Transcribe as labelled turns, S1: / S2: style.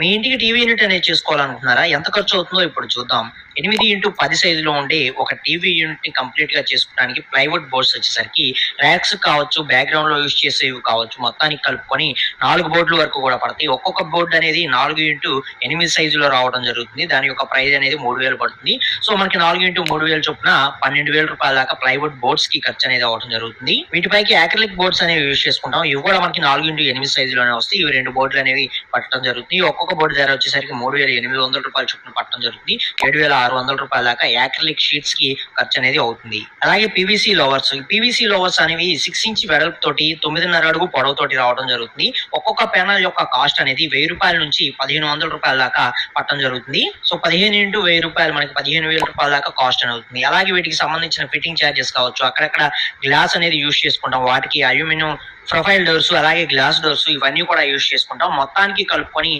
S1: మీ ఇంటికి TV unit అనేది చేసుకోవాలనుకుంటున్నారా? ఎంత ఖర్చు అవుతుందో ఇప్పుడు చూద్దాం. ఎనిమిది ఇంటూ పది సైజులో ఉండే ఒక టీవీ యూనిట్ని కంప్లీట్గా చేసుకోవడానికి ప్లైవుడ్ బోర్డ్స్ వచ్చేసరికి ర్యాక్స్ కావచ్చు బ్యాక్గ్రౌండ్లో యూజ్ చేసేవి కావచ్చు మొత్తానికి కలుపుకొని నాలుగు బోర్డుల వరకు కూడా పడతాయి. ఒక్కొక్క బోర్డు అనేది నాలుగు ఇంటూ ఎనిమిది సైజులో రావడం జరుగుతుంది. దాని యొక్క ప్రైస్ అనేది మూడు వేలు పడుతుంది. సో మనకి నాలుగు ఇంటూ మూడు వేలు చొప్పున పన్నెండు వేల రూపాయల దాకా ప్లైవుడ్ బోర్డ్స్కి ఖర్చు అనేది అవడం జరుగుతుంది. వీటిపైకి యాక్రిలిక్ బోర్డ్స్ అనేవి యూజ్ చేసుకుంటాం. ఇవి కూడా మనకి నాలుగు ఇంటూ ఎనిమిది సైజులోనే వస్తాయి. ఇవి రెండు బోర్డులు అనేవి పట్టడం జరుగుతుంది. ఒక్కొక్క బోర్డు ధర వచ్చేసరికి మూడు వేల ఎనిమిది వందల రూపాయల చొప్పున పట్టడం జరుగుతుంది. ఏడు వేల ఆరు వందల రూపాయల దాకా యాక్రిలిక్ షీట్స్కి ఖర్చు అనేది అవుతుంది. అలాగే పీవీసీ లోవర్స్ పీవీసీ లోవర్స్ అనేవి సిక్స్ ఇంచ్ వెడల్పు తోటి తొమ్మిదిన్నర అడుగు పొడవు తోటి రావడం జరుగుతుంది. ఒక్కొక్క ప్యానల్ యొక్క కాస్ట్ అనేది వెయ్యి రూపాయల నుంచి పదిహేను వందల రూపాయల దాకా పట్టడం జరుగుతుంది. సో పదిహేను ఇంటూ వెయ్యి రూపాయలు మనకి పదిహేను వేల రూపాయల దాకా కాస్ట్ అని అవుతుంది అలాగే వీటికి సంబంధించిన ఫిట్టింగ్ ఛార్జెస్ కావచ్చు అక్కడక్కడ గ్లాస్ అనేది యూజ్ చేసుకుంటాం. వాటికి అల్యూమినియం ప్రొఫైల్ డోర్స్ అలాగే గ్లాస్ డోర్స్ ఇవన్నీ కూడా యూస్ చేసుకుంటాం. మొత్తానికి కలుపుకొని